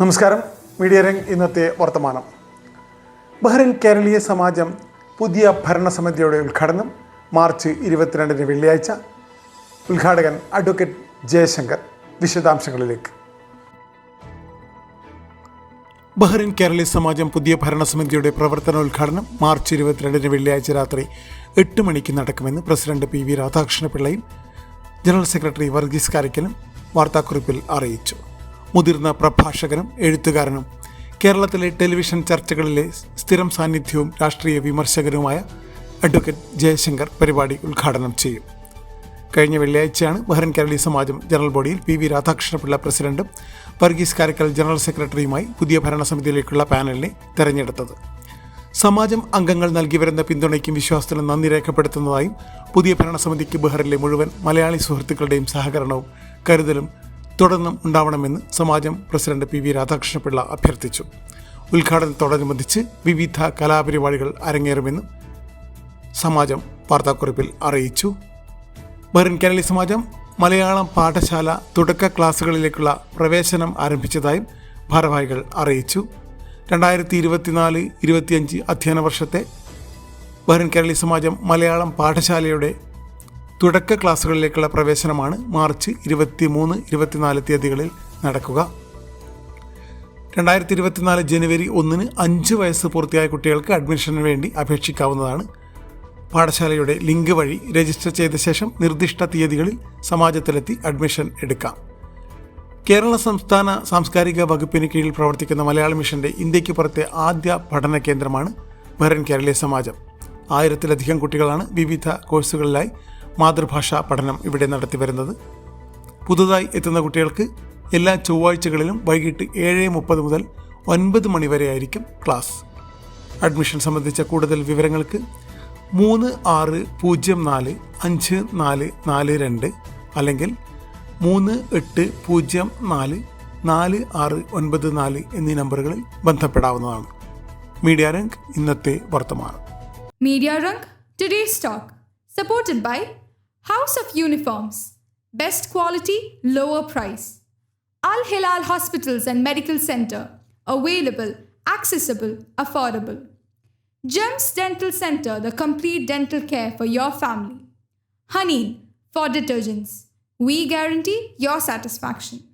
നമസ്കാരം. Media Rung ഇന്നത്തെ വർത്തമാനം. ബഹ്റിൻ കേരളീയ സമാജം പുതിയ ഭരണസമിതിയുടെ ഉദ്ഘാടനം മാർച്ച് ഇരുപത്തിരണ്ടിന് വെള്ളിയാഴ്ച. ഉദ്ഘാടകൻ അഡ്വക്കേറ്റ് ജയശങ്കർ. വിശദാംശങ്ങളിലേക്ക്. ബഹ്റിൻ കേരളീയ സമാജം പുതിയ ഭരണസമിതിയുടെ പ്രവർത്തനോദ്ഘാടനം മാർച്ച് ഇരുപത്തിരണ്ടിന് വെള്ളിയാഴ്ച രാത്രി എട്ട് മണിക്ക് നടക്കുമെന്ന് പ്രസിഡന്റ് പി വി രാധാകൃഷ്ണപിള്ളയും ജനറൽ സെക്രട്ടറി വർഗീസ് കാരയ്ക്കലും വാർത്താക്കുറിപ്പിൽ അറിയിച്ചു. മുതിർന്ന പ്രഭാഷകനും എഴുത്തുകാരനും. കേരളത്തിലെ ടെലിവിഷൻ ചർച്ചകളിലെ സ്ഥിരം സാന്നിധ്യവും രാഷ്ട്രീയ വിമർശകനുമായ അഡ്വക്കേറ്റ് ജയശങ്കർ പരിപാടി ഉദ്ഘാടനം ചെയ്യും. കഴിഞ്ഞ വെള്ളിയാഴ്ചയാണ് ബഹ്റൻ കേരളീയ സമാജം ജനറൽ ബോഡിയിൽ പി വി രാധാകൃഷ്ണപിള്ള പ്രസിഡന്റും വർഗീസ് കാരക്കൽ ജനറൽ സെക്രട്ടറിയുമായി പുതിയ ഭരണസമിതിയിലേക്കുള്ള പാനലിനെ തെരഞ്ഞെടുത്തത്. സമാജം അംഗങ്ങൾ നൽകി വരുന്ന പിന്തുണയ്ക്കും വിശ്വാസത്തിനും നന്ദി രേഖപ്പെടുത്തുന്നതായും പുതിയ ഭരണസമിതിക്ക് ബഹ്റിലെ മുഴുവൻ മലയാളി സുഹൃത്തുക്കളുടെയും സഹകരണവും കരുതലും തുടർന്നും ഉണ്ടാവണമെന്ന് സമാജം പ്രസിഡന്റ് പി വി രാധാകൃഷ്ണപിള്ള അഭ്യർത്ഥിച്ചു. ഉദ്ഘാടനത്തോടനുബന്ധിച്ച് വിവിധ കലാപരിപാടികൾ അരങ്ങേറുമെന്നും സമാജം വാർത്താക്കുറിപ്പിൽ അറിയിച്ചു. ബഹ്റിൻ കേരളി സമാജം മലയാളം പാഠശാല തുടക്ക ക്ലാസ്സുകളിലേക്കുള്ള പ്രവേശനം ആരംഭിച്ചതായും ഭാരവാഹികൾ അറിയിച്ചു. രണ്ടായിരത്തി ഇരുപത്തിനാല് ഇരുപത്തിയഞ്ച് അധ്യയന വർഷത്തെ ബഹ്റിൻ കേരളി സമാജം മലയാളം പാഠശാലയുടെ തുടക്ക ക്ലാസ്സുകളിലേക്കുള്ള പ്രവേശനമാണ് മാർച്ച് ഇരുപത്തി മൂന്ന് ഇരുപത്തിനാല് തീയതികളിൽ നടക്കുക. രണ്ടായിരത്തി ഇരുപത്തിനാല് ജനുവരി ഒന്നിന് അഞ്ച് വയസ്സ് പൂർത്തിയായ കുട്ടികൾക്ക് അഡ്മിഷന് വേണ്ടി അപേക്ഷിക്കാവുന്നതാണ്. പാഠശാലയുടെ ലിങ്ക് വഴി രജിസ്റ്റർ ചെയ്ത ശേഷം നിർദ്ദിഷ്ട തീയതികളിൽ സമാജത്തിലെത്തി അഡ്മിഷൻ എടുക്കാം. കേരള സംസ്ഥാന സാംസ്കാരിക വകുപ്പിന് കീഴിൽ പ്രവർത്തിക്കുന്ന മലയാള മിഷന്റെ ഇന്ത്യയ്ക്ക് പുറത്തെ ആദ്യ പഠന കേന്ദ്രമാണ് ഭരൻ കേരളീയ സമാജം. ആയിരത്തിലധികം കുട്ടികളാണ് വിവിധ കോഴ്സുകളിലായി മാതൃഭാഷാ പഠനം ഇവിടെ നടത്തി വരുന്നത്. പുതുതായി എത്തുന്ന കുട്ടികൾക്ക് എല്ലാ ചൊവ്വാഴ്ചകളിലും വൈകിട്ട് ഏഴ് മുപ്പത് മുതൽ ഒൻപത് മണിവരെയായിരിക്കും ക്ലാസ്. അഡ്മിഷൻ സംബന്ധിച്ച കൂടുതൽ വിവരങ്ങൾക്ക് മൂന്ന് ആറ് പൂജ്യം നാല് അഞ്ച് നാല് നാല് രണ്ട് അല്ലെങ്കിൽ മൂന്ന് എട്ട് പൂജ്യം നാല് നാല് ആറ് ഒൻപത് നാല് എന്നീ നമ്പറുകളിൽ ബന്ധപ്പെടാവുന്നതാണ്. മീഡിയ രംഗ് ഇന്നത്തെ വർത്തമാനം. Media Rung, today stock supported by House of Uniforms, best quality, lower price. Al Hilal Hospitals and Medical Center, available, accessible, affordable. Gems Dental Center, the complete dental care for your family. Honey for detergents. We guarantee your satisfaction.